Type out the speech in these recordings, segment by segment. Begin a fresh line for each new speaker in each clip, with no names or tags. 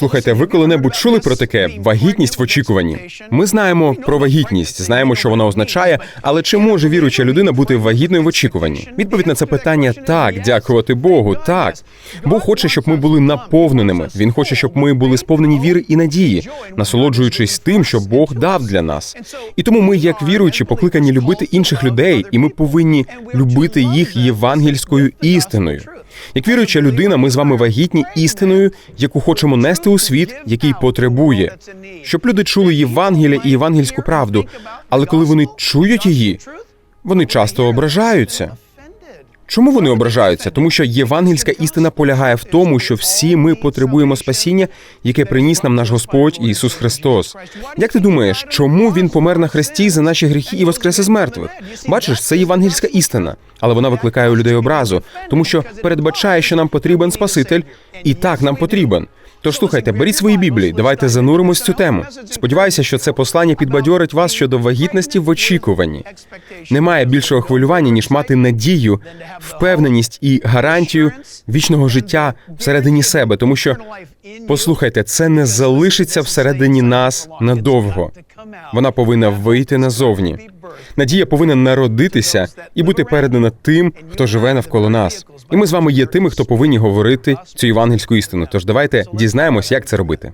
Слухайте, ви коли-небудь чули про таке вагітність в очікуванні? Ми знаємо про вагітність, знаємо, що вона означає, але чи може віруюча людина бути вагітною в очікуванні? Відповідь на це питання так, дякувати Богу, так. Бог хоче, щоб ми були наповненими. Він хоче, щоб ми були сповнені віри і надії, насолоджуючись тим, що Бог дав для нас. І тому ми, як віруючі, покликані любити інших людей, і ми повинні любити їх євангельською істиною. Як віруюча людина, ми з вами вагітні істиною, яку хочемо нести у світ, який потребує, щоб люди чули Євангелія і євангельську правду. Але коли вони чують її, вони часто ображаються. Чому вони ображаються? Тому що євангельська істина полягає в тому, що всі ми потребуємо спасіння, яке приніс нам наш Господь Ісус Христос. Як ти думаєш, чому він помер на хресті за наші гріхи і воскрес із мертвих? Бачиш, це євангельська істина, але вона викликає у людей образу, тому що передбачає, що нам потрібен Спаситель, і так нам потрібен. Тож слухайте, беріть свої біблії, давайте зануримось в цю тему. Сподіваюся, що це послання підбадьорить вас щодо вагітності в очікуванні. Немає більшого хвилювання, ніж мати надію, впевненість і гарантію вічного життя всередині себе, тому що послухайте, це не залишиться всередині нас надовго. Вона повинна вийти назовні. Надія повинна народитися і бути передана тим, хто живе навколо нас. І ми з вами є тими, хто повинні говорити цю євангельську істину. Тож давайте дізнаємось, як це робити.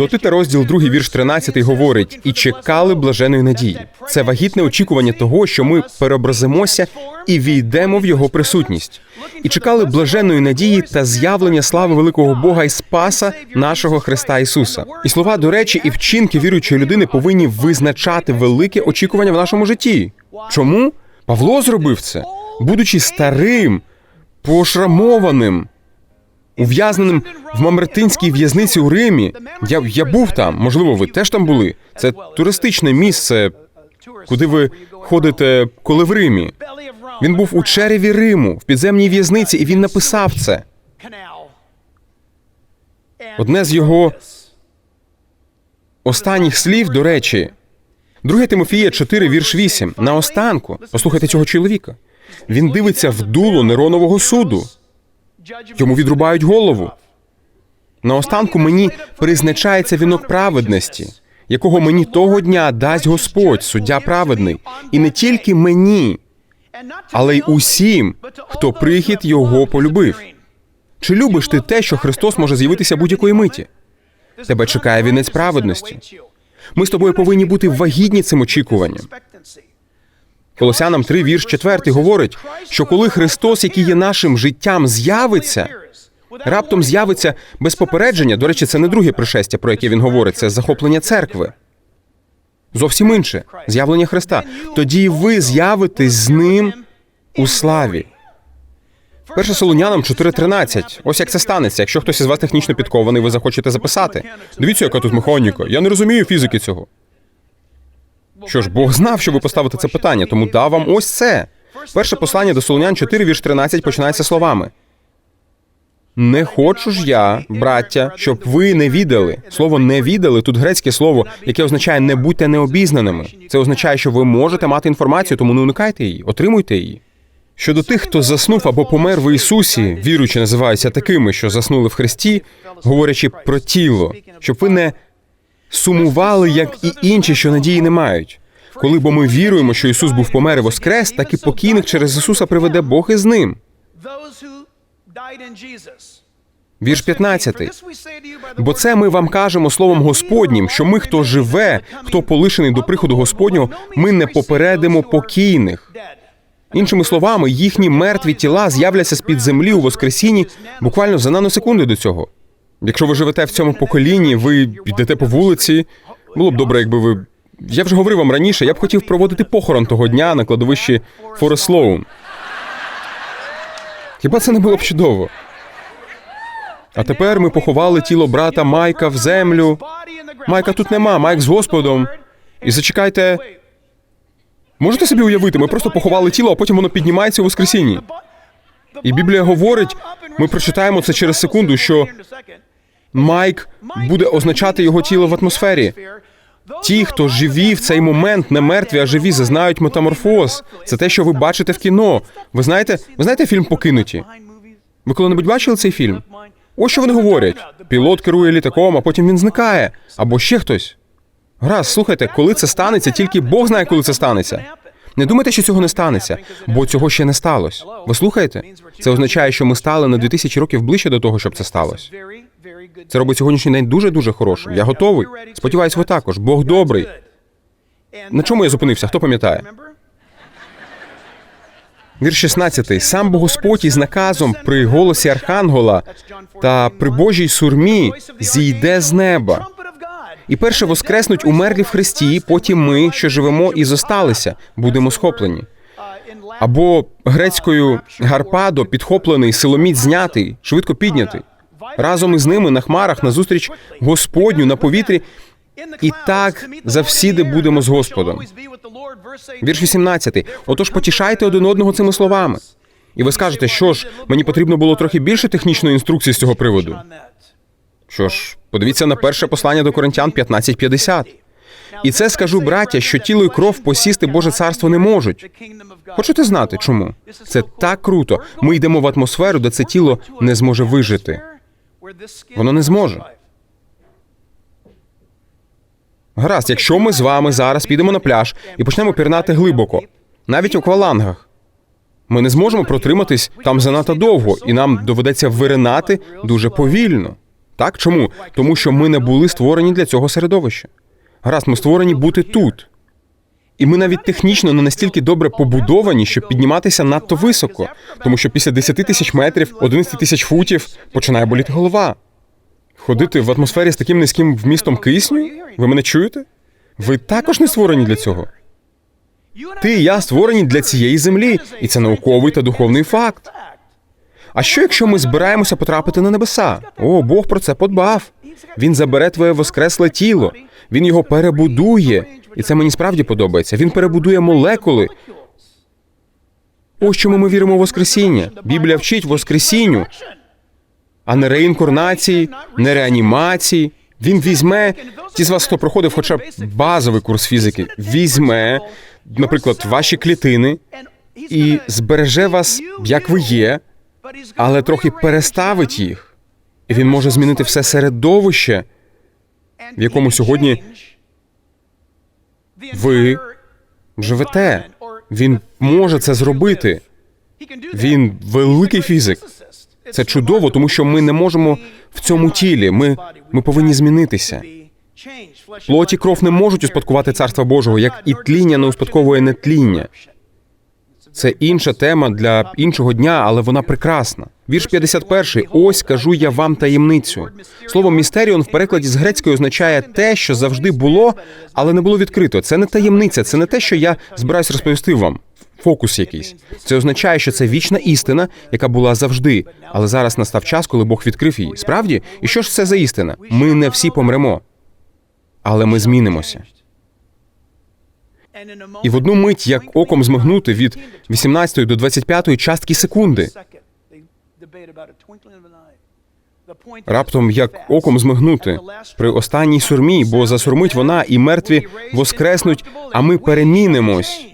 До Тита розділ 2, вірш 13 говорить: і чекали блаженої надії. Це вагітне очікування того, що ми переобразимося і війдемо в його присутність. І чекали блаженої надії та з'явлення слави великого Бога і Спаса нашого Христа Ісуса. І слова, до речі, і вчинки віруючої людини повинні визначати велике очікування в нашому житті. Чому Павло зробив це, будучи старим, пошрамованим, ув'язненим в Мамертинській в'язниці у Римі. Я, я був там, можливо, ви теж там були. Це туристичне місце, куди ви ходите, коли в Римі. Він був у череві Риму, в підземній в'язниці, і він написав це. Одне з його останніх слів, до речі, 2 Тимофія 4, вірш 8. Наостанку, послухайте цього чоловіка. Він дивиться в дуло Неронового суду. Йому відрубають голову. Наостанку мені призначається вінок праведності, якого мені того дня дасть Господь, суддя праведний, і не тільки мені, але й усім, хто прихід його полюбив. Чи любиш ти те, що Христос може з'явитися будь-якої миті? Тебе чекає вінець праведності. Ми з тобою повинні бути вагітні цим очікуванням. Колосянам 3, вірш 4 говорить, що коли Христос, який є нашим життям, з'явиться, раптом з'явиться без попередження. До речі, це не друге пришестя, про яке він говорить, це захоплення церкви. Зовсім інше з'явлення Христа. Тоді ви з'явитесь з ним у славі. Перше Солонянам 4.13. Ось як це станеться. Якщо хтось із вас технічно підкований, ви захочете записати. Дивіться, яка тут механіка. Я не розумію фізики цього. Що ж, Бог знав, що ви поставите це питання, тому дав вам ось це. Перше послання до Солонян 4, вірш 13 починається словами. Не хочу ж я, браття, щоб ви не відали. Слово не відали тут грецьке слово, яке означає не будьте необізнаними. Це означає, що ви можете мати інформацію, тому не уникайте її, отримуйте її. Щодо тих, хто заснув або помер в Ісусі, віруючи називаються такими, що заснули в Христі, говорячи про тіло, щоб ви не сумували, як і інші, що надії не мають. Коли бо ми віруємо, що Ісус був помер і воскрес, так і покійних через Ісуса приведе Бог із ним. Вірш 15. Бо це ми вам кажемо словом Господнім, що ми, хто живе, хто полишений до приходу Господнього, ми не попередимо покійних. Іншими словами, їхні мертві тіла з'являться з під землі у Воскресінні буквально за наносекунди до цього. Якщо ви живете в цьому поколінні, ви йдете по вулиці. Було б добре, якби ви. Я вже говорив вам раніше, я б хотів проводити похорон того дня на кладовищі Форест Слоун. Хіба це не було б чудово? А тепер ми поховали тіло брата Майка в землю. Майка тут нема, Майк з Господом. І зачекайте. Можете собі уявити, ми просто поховали тіло, а потім воно піднімається у Воскресінні. І Біблія говорить, ми прочитаємо це через секунду, що Майк буде означати його тіло в атмосфері. Ті, хто живі в цей момент, не мертві, а живі, зазнають метаморфоз. Це те, що ви бачите в кіно. Ви знаєте, ви знаєте фільм Покинуті? Ви коли-небудь бачили цей фільм? Ось що вони говорять. Пілот керує літаком, а потім він зникає. Або ще хтось. Гаразд, слухайте, коли це станеться, тільки Бог знає, коли це станеться. Не думайте, що цього не станеться, бо цього ще не сталося. Ви слухаєте? Це означає, що ми стали на 2000 років ближче до того, щоб це сталося. Це робить сьогоднішній день дуже дуже хорошим. Я готовий. Сподіваюсь, ви також. Бог добрий. На чому я зупинився? Хто пам'ятає? Вірш 16. Сам Господь із наказом при голосі Архангела та при Божій сурмі зійде з неба. І перше воскреснуть умерлі в Христі, потім ми, що живемо і зосталися, будемо схоплені. Або грецькою гарпадо, підхоплений, силоміць знятий, швидко піднятий. Разом із ними на хмарах назустріч Господню на повітрі. І так завсіди будемо з Господом. Вірш 18. Отож потішайте один одного цими словами. І ви скажете, що ж, мені потрібно було трохи більше технічної інструкції з цього приводу. Що ж, подивіться на перше послання до Коринтян 15.50. І це скажу, браття, що тіло і кров посісти Боже царство не можуть. Хочете знати, чому? Це так круто. Ми йдемо в атмосферу, де це тіло не зможе вижити. Воно не зможе. Гаразд, якщо ми з вами зараз підемо на пляж і почнемо пірнати глибоко, навіть у аквалангах, ми не зможемо протриматись там занадто довго, і нам доведеться виринати дуже повільно. Так чому? Тому що ми не були створені для цього середовища. Гаразд, ми створені бути тут. І ми навіть технічно не настільки добре побудовані, щоб підніматися надто високо, тому що після 10 тисяч метрів, 11 тисяч футів починає боліти голова. Ходити в атмосфері з таким низьким вмістом кисню? Ви мене чуєте? Ви також не створені для цього. Ти і я створені для цієї землі, і це науковий та духовний факт. А що якщо ми збираємося потрапити на небеса? О, Бог про це подбав. Він забере твоє воскресле тіло, він його перебудує, і це мені справді подобається. Він перебудує молекули. Ось чому ми віримо в Воскресіння. Біблія вчить Воскресінню, а не реінкарнації, не реанімації. Він візьме ті з вас, хто проходив хоча б базовий курс фізики, візьме, наприклад, ваші клітини і збереже вас, як ви є, але трохи переставить їх. І він може змінити все середовище, в якому сьогодні ви живете. Він може це зробити. Він великий фізик. Це чудово, тому що ми не можемо в цьому тілі. Ми, ми повинні змінитися. Плоті кров не можуть успадкувати царства Божого, як і тління не успадковує нетління. Це інша тема для іншого дня, але вона прекрасна. Вірш 51. Ось кажу я вам таємницю. Слово містеріон в перекладі з грецької означає те, що завжди було, але не було відкрито. Це не таємниця, це не те, що я збираюсь розповісти вам. Фокус якийсь. Це означає, що це вічна істина, яка була завжди. Але зараз настав час, коли Бог відкрив її. Справді, і що ж це за істина? Ми не всі помремо, але ми змінимося. І в одну мить, як оком змигнути від 18 до 25 частки секунди, раптом як оком змигнути при останній сурмі, бо засурмить вона, і мертві воскреснуть, а ми перемінимось.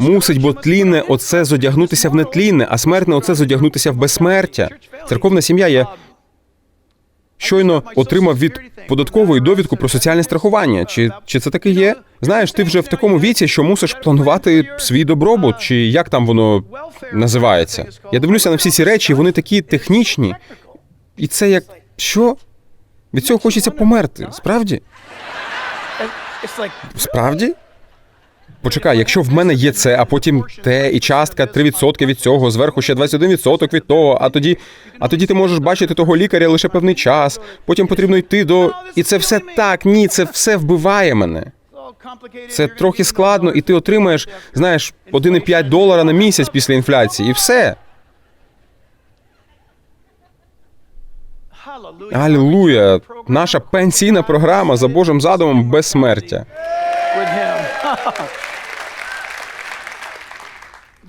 Мусить, бо тлінне оце зодягнутися в нетлінне, а смертне оце зодягнутися в безсмертя. Церковна сім'я я щойно отримав від податкової довідку про соціальне страхування. Чи, чи це таки є? Знаєш, ти вже в такому віці, що мусиш планувати свій добробут, чи як там воно називається. Я дивлюся на всі ці речі, вони такі технічні. І це як що? Від цього хочеться померти. Справді? Справді? Почекай, якщо в мене є це, а потім те і частка 3% від цього, зверху ще 21% від того, а тоді, а тоді ти можеш бачити того лікаря лише певний час, потім потрібно йти до. І це все так, ні, це все вбиває мене. Це трохи складно, і ти отримаєш, знаєш, 1,5 долара на місяць після інфляції, і все. Алілуя! Наша пенсійна програма за Божим задумом безсмертя.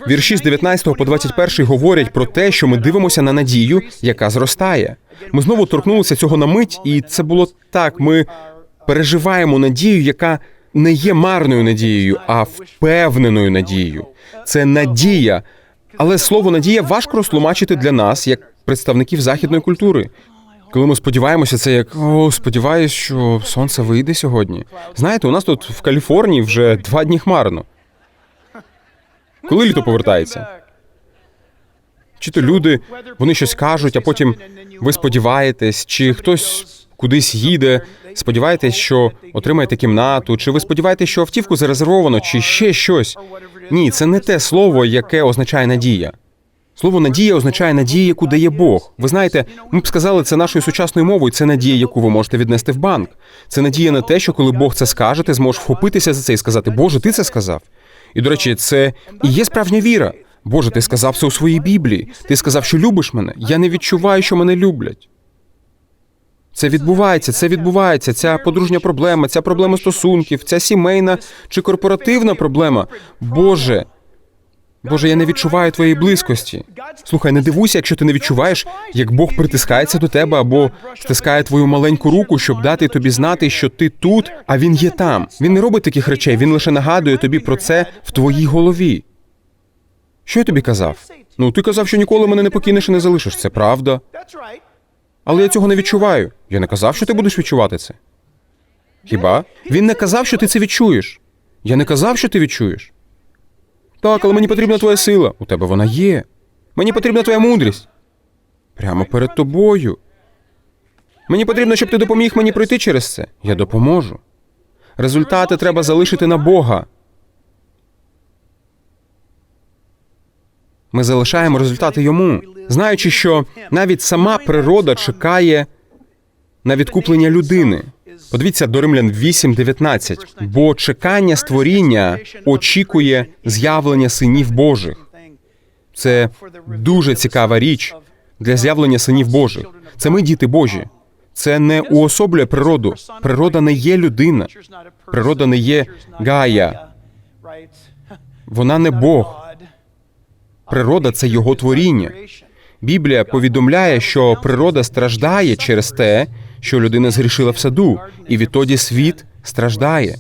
Вірші з 19 по 21 говорять про те, що ми дивимося на надію, яка зростає. Ми знову торкнулися цього на мить, і це було так. Ми переживаємо надію, яка не є марною надією, а впевненою надією. Це надія. Але слово надія важко розтлумачити для нас, як представників західної культури. Коли ми сподіваємося, це як о, сподіваюсь, що сонце вийде сьогодні. Знаєте, у нас тут в Каліфорнії вже два дні хмарно. Коли літо повертається? Чи то люди вони щось кажуть, а потім ви сподіваєтесь, чи хтось кудись їде, сподіваєтесь, що отримаєте кімнату, чи ви сподіваєтесь, що автівку зарезервовано, чи ще щось. Ні, це не те слово, яке означає надія. Слово надія означає надія, яку дає Бог. Ви знаєте, ми б сказали це нашою сучасною мовою. Це надія, яку ви можете віднести в банк. Це надія на те, що коли Бог це скаже, ти зможеш вхопитися за це і сказати, Боже, ти це сказав. І до речі, це і є справжня віра. Боже, ти сказав це у своїй Біблії. Ти сказав, що любиш мене. Я не відчуваю, що мене люблять. Це відбувається, це відбувається. Ця подружня проблема, ця проблема стосунків, ця сімейна чи корпоративна проблема. Боже, Боже, я не відчуваю твоєї близькості. Слухай, не дивуйся, якщо ти не відчуваєш, як Бог притискається до тебе або стискає твою маленьку руку, щоб дати тобі знати, що ти тут, а він є там. Він не робить таких речей, він лише нагадує тобі про це в твоїй голові. Що я тобі казав? Ну, ти казав, що ніколи мене не покинеш і не залишиш. Це правда. Але я цього не відчуваю. Я не казав, що ти будеш відчувати це. Хіба? Він не казав, що ти це відчуєш. Я не казав, що ти відчуєш. Так, але мені потрібна твоя сила. У тебе вона є. Мені потрібна твоя мудрість. Прямо перед тобою. Мені потрібно, щоб ти допоміг мені пройти через це. Я допоможу. Результати треба залишити на Бога. Ми залишаємо результати йому, знаючи, що навіть сама природа чекає на відкуплення людини. Подивіться до Римлян 8.19. Бо чекання створіння очікує з'явлення синів Божих. Це дуже цікава річ для з'явлення синів Божих. Це ми діти Божі. Це не уособлює природу. Природа не є людина. Природа не є Гая. Вона не Бог. Природа це його творіння. Біблія повідомляє, що природа страждає через те, що людина згрішила в саду, і відтоді світ страждає.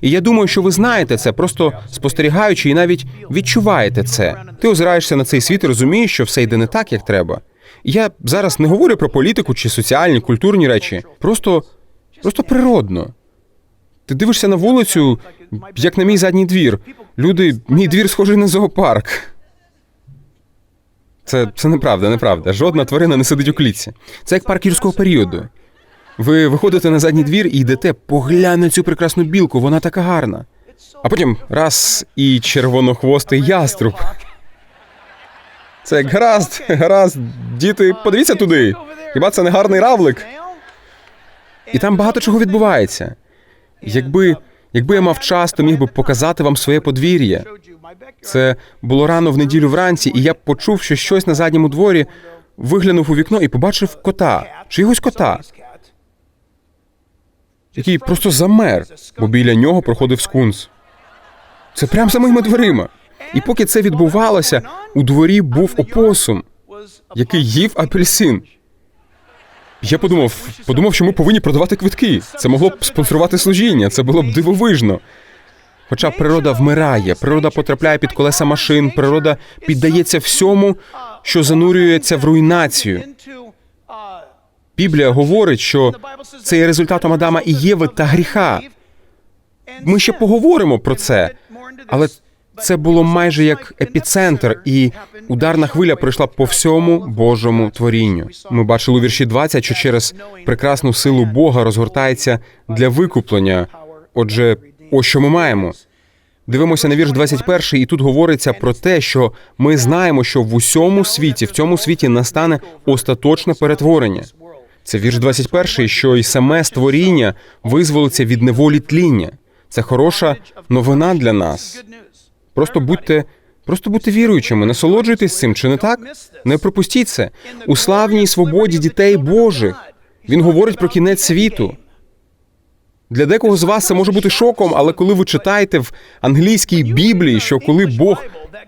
І я думаю, що ви знаєте це, просто спостерігаючи і навіть відчуваєте це. Ти озираєшся на цей світ і розумієш, що все йде не так, як треба. Я зараз не говорю про політику чи соціальні, культурні речі, просто, просто природно. Ти дивишся на вулицю, як на мій задній двір. Люди, мій двір схожий на зоопарк. Це, це неправда, неправда. Жодна тварина не сидить у клітці. Це як парк юрського періоду. Ви виходите на задній двір і йдете, поглянь на цю прекрасну білку, вона така гарна. А потім раз і червонохвостий яструб. Це гаразд, гаразд, діти, подивіться туди. Хіба це не гарний равлик? І там багато чого відбувається. Якби, якби я мав час, то міг би показати вам своє подвір'я. Це було рано в неділю вранці, і я почув, що щось на задньому дворі виглянув у вікно і побачив кота, чогось кота, який просто замер, бо біля нього проходив скунс. Це прямо за моїми дверима. І поки це відбувалося, у дворі був опосум, який їв апельсин. Я подумав, подумав, що ми повинні продавати квитки. Це могло б спонсорувати служіння, це було б дивовижно. Хоча природа вмирає, природа потрапляє під колеса машин, природа піддається всьому, що занурюється в руйнацію. Біблія говорить, що це є результатом Адама і Єви та гріха. Ми ще поговоримо про це, але це було майже як епіцентр, і ударна хвиля пройшла по всьому Божому творінню. Ми бачили у вірші 20, що через прекрасну силу Бога розгортається для викуплення. Отже, ось що ми маємо. Дивимося на вірш 21, і тут говориться про те, що ми знаємо, що в усьому світі, в цьому світі настане остаточне перетворення. Це вірш 21, що й саме створіння визволиться від неволі тління. Це хороша новина для нас. Просто будьте, просто будьте віруючими, насолоджуйтесь цим, чи не так? Не пропустіть це у славній свободі дітей Божих. Він говорить про кінець світу. Для декого з вас це може бути шоком, але коли ви читаєте в англійській Біблії, що коли Бог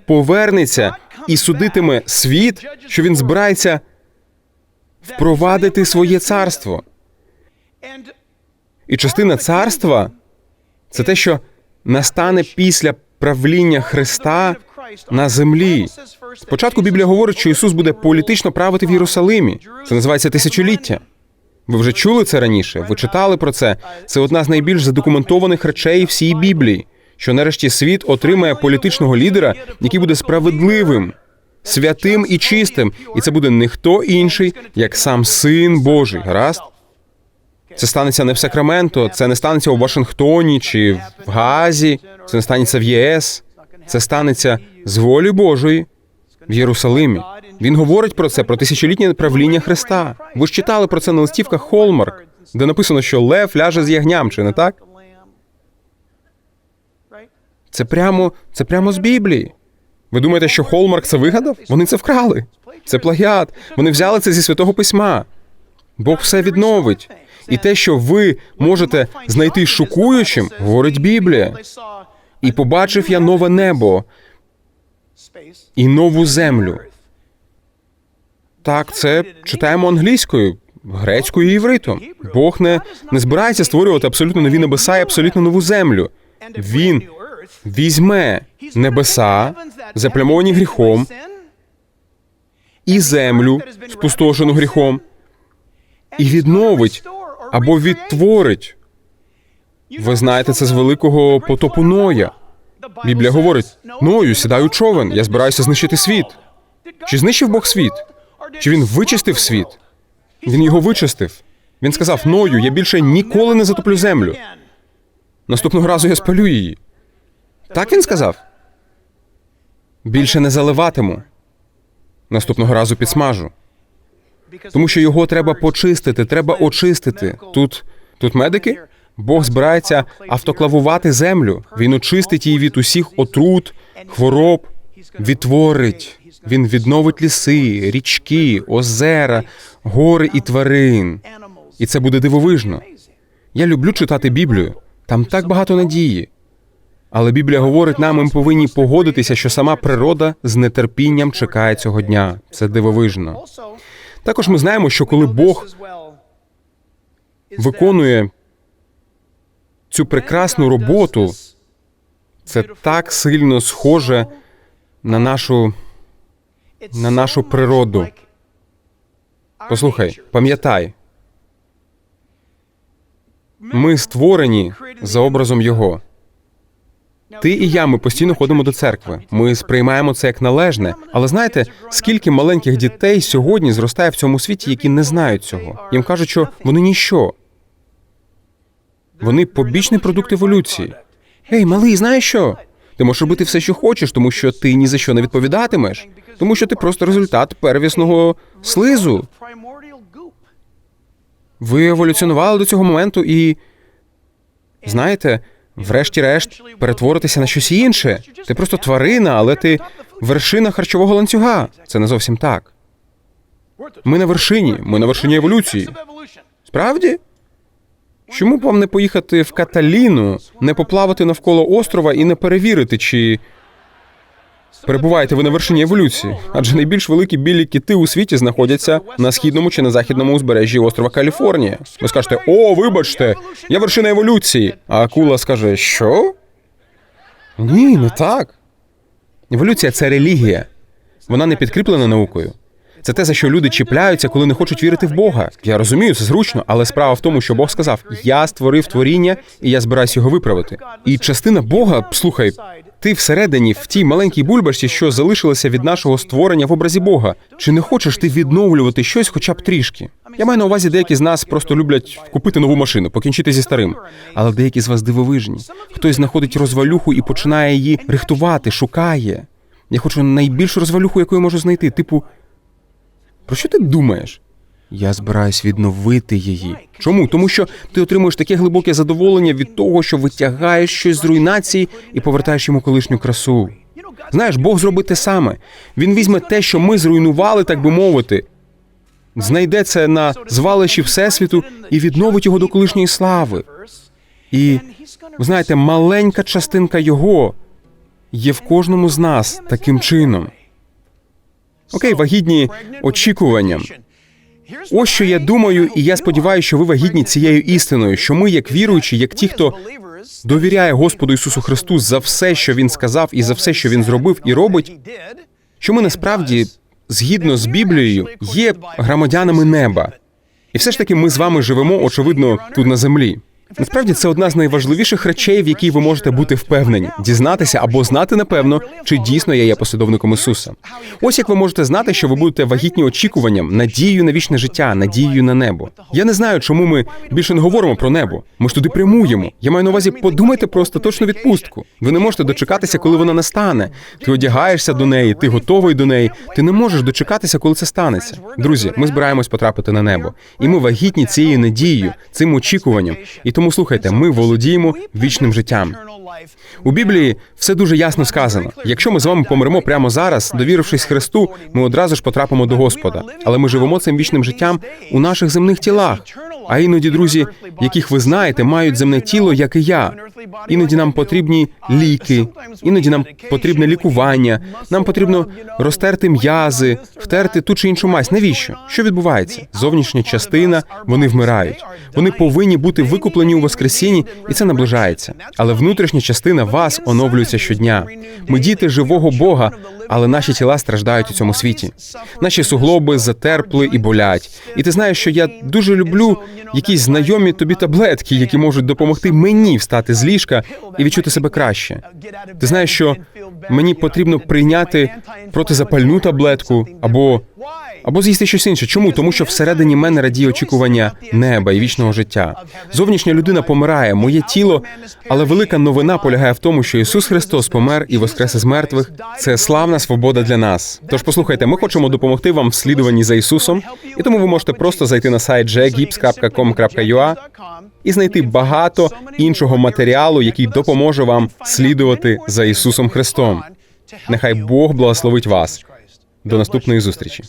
повернеться і судитиме світ, що він збирається впровадити своє царство. І частина царства це те, що настане після правління Христа на землі. Спочатку Біблія говорить, що Ісус буде політично правити в Єрусалимі. Це називається тисячоліття. Ви вже чули це раніше? Ви читали про це? Це одна з найбільш задокументованих речей всій Біблії, що нарешті світ отримає політичного лідера, який буде справедливим, святим і чистим, і це буде не хто інший, як сам Син Божий. Гаразд? Це станеться не в Сакраменто, це не станеться у Вашингтоні чи в Газі, це не станеться в ЄС. Це станеться з волі Божої в Єрусалимі. Він говорить про це, про тисячолітнє правління Христа. Ви ж читали про це на листівках Холмарк, де написано, що Лев ляже з ягням, чи не так? Це прямо, це прямо з Біблії. Ви думаєте, що Холмарк це вигадав? Вони це вкрали. Це плагіат. Вони взяли це зі святого письма. Бог все відновить. І те, що ви можете знайти шокуючим, говорить Біблія. І побачив я нове небо і нову землю. Так, це читаємо англійською, грецькою і івритом. Бог не, не збирається створювати абсолютно нові небеса і абсолютно нову землю. Він візьме небеса, заплямовані гріхом, і землю, спустошену гріхом, і відновить або відтворить. Ви знаєте це з великого потопу Ноя. Біблія говорить: Ною, сідай у човен, я збираюся знищити світ. Чи знищив Бог світ? Чи він вичистив світ? Він його вичистив. Він сказав: Ною, я більше ніколи не затоплю землю. Наступного разу я спалю її. Так він сказав. Більше не заливатиму. Наступного разу підсмажу. Тому що його треба почистити, треба очистити. Тут, тут медики. Бог збирається автоклавувати землю. Він очистить її від усіх отрут, хвороб, відтворить. Він відновить ліси, річки, озера, гори і тварин. І це буде дивовижно. Я люблю читати Біблію. Там так багато надії. Але Біблія говорить нам, ми повинні погодитися, що сама природа з нетерпінням чекає цього дня. Це дивовижно. Також ми знаємо, що коли Бог виконує цю прекрасну роботу, це так сильно схоже на нашу на нашу природу. Послухай, пам'ятай, ми створені за образом Його. Ти і я ми постійно ходимо до церкви. Ми сприймаємо це як належне. Але знаєте, скільки маленьких дітей сьогодні зростає в цьому світі, які не знають цього? Їм кажуть, що вони ніщо. Вони побічний продукт еволюції. Ей, малий, знаєш що? Ти можеш робити все, що хочеш, тому що ти ні за що не відповідатимеш, тому що ти просто результат первісного слизу. Ви еволюціонували до цього моменту і знаєте, врешті-решт, перетворитися на щось інше. Ти просто тварина, але ти вершина харчового ланцюга. Це не зовсім так. Ми на вершині, ми на вершині еволюції. Справді? Чому б вам не поїхати в Каталіну, не поплавати навколо острова і не перевірити, чи перебуваєте ви на вершині еволюції? Адже найбільш великі білі кити у світі знаходяться на східному чи на західному узбережжі острова Каліфорнія. Ви скажете, о, вибачте, я вершина еволюції. А акула скаже, що? Ні, не так. Еволюція це релігія. Вона не підкріплена наукою. Це те, за що люди чіпляються, коли не хочуть вірити в Бога. Я розумію, це зручно, але справа в тому, що Бог сказав: Я створив творіння, і я збираюся його виправити. І частина Бога, слухай, ти всередині, в тій маленькій бульбашці, що залишилася від нашого створення в образі Бога. Чи не хочеш ти відновлювати щось, хоча б трішки? Я маю на увазі, деякі з нас просто люблять купити нову машину, покінчити зі старим. Але деякі з вас дивовижні. Хтось знаходить розвалюху і починає її рихтувати, шукає. Я хочу найбільшу розвалюху, яку я можу знайти, типу. Про що ти думаєш? Я збираюсь відновити її. Чому? Тому що ти отримуєш таке глибоке задоволення від того, що витягаєш щось з руйнації і повертаєш йому колишню красу. Знаєш, Бог зробить те саме. Він візьме те, що ми зруйнували, так би мовити, знайде це на звалищі Всесвіту і відновить його до колишньої слави. І ви знаєте, маленька частинка його є в кожному з нас таким чином. Окей, вагітні очікуванням. Ось що я думаю, і я сподіваюся, що ви вагітні цією істиною, що ми, як віруючі, як ті, хто довіряє Господу Ісусу Христу за все, що Він сказав, і за все, що Він зробив і робить, що ми насправді, згідно з Біблією, є громадянами неба. І все ж таки ми з вами живемо, очевидно, тут на землі. Насправді це одна з найважливіших речей, в якій ви можете бути впевнені, дізнатися або знати напевно, чи дійсно я є послідовником Ісуса. Ось як ви можете знати, що ви будете вагітні очікуванням, надією на вічне життя, надією на небо. Я не знаю, чому ми більше не говоримо про небо. Ми ж туди прямуємо. Я маю на увазі, подумайте про остаточну відпустку. Ви не можете дочекатися, коли вона настане. Ти одягаєшся до неї, ти готовий до неї. Ти не можеш дочекатися, коли це станеться. Друзі, ми збираємось потрапити на небо, і ми вагітні цією надією, цим очікуванням. І тому слухайте, ми володіємо вічним життям. У Біблії все дуже ясно сказано. Якщо ми з вами помремо прямо зараз, довірившись Христу, ми одразу ж потрапимо до Господа. Але ми живемо цим вічним життям у наших земних тілах. А іноді, друзі, яких ви знаєте, мають земне тіло, як і я. Іноді нам потрібні ліки, іноді нам потрібне лікування. Нам потрібно розтерти м'язи, втерти ту чи іншу мазь. Навіщо? Що відбувається? Зовнішня частина, вони вмирають. Вони повинні бути викуплені у Воскресінні, і це наближається. Але внутрішня частина вас оновлюється щодня. Ми діти живого Бога, але наші тіла страждають у цьому світі. Наші суглоби затерпли і болять. І ти знаєш, що я дуже люблю якісь знайомі тобі таблетки, які можуть допомогти мені встати з ліжка і відчути себе краще. Ти знаєш, що мені потрібно прийняти протизапальну таблетку або або з'їсти щось інше. Чому? Тому що всередині мене радіє очікування неба і вічного життя. Зовнішня людина помирає, моє тіло, але велика новина полягає в тому, що Ісус Христос помер і воскрес із мертвих. Це славна свобода для нас. Тож послухайте, ми хочемо допомогти вам в слідуванні за Ісусом, і тому ви можете просто зайти на сайт jgips.com.ua і знайти багато іншого матеріалу, який допоможе вам слідувати за Ісусом Христом. Нехай Бог благословить вас. До наступної зустрічі.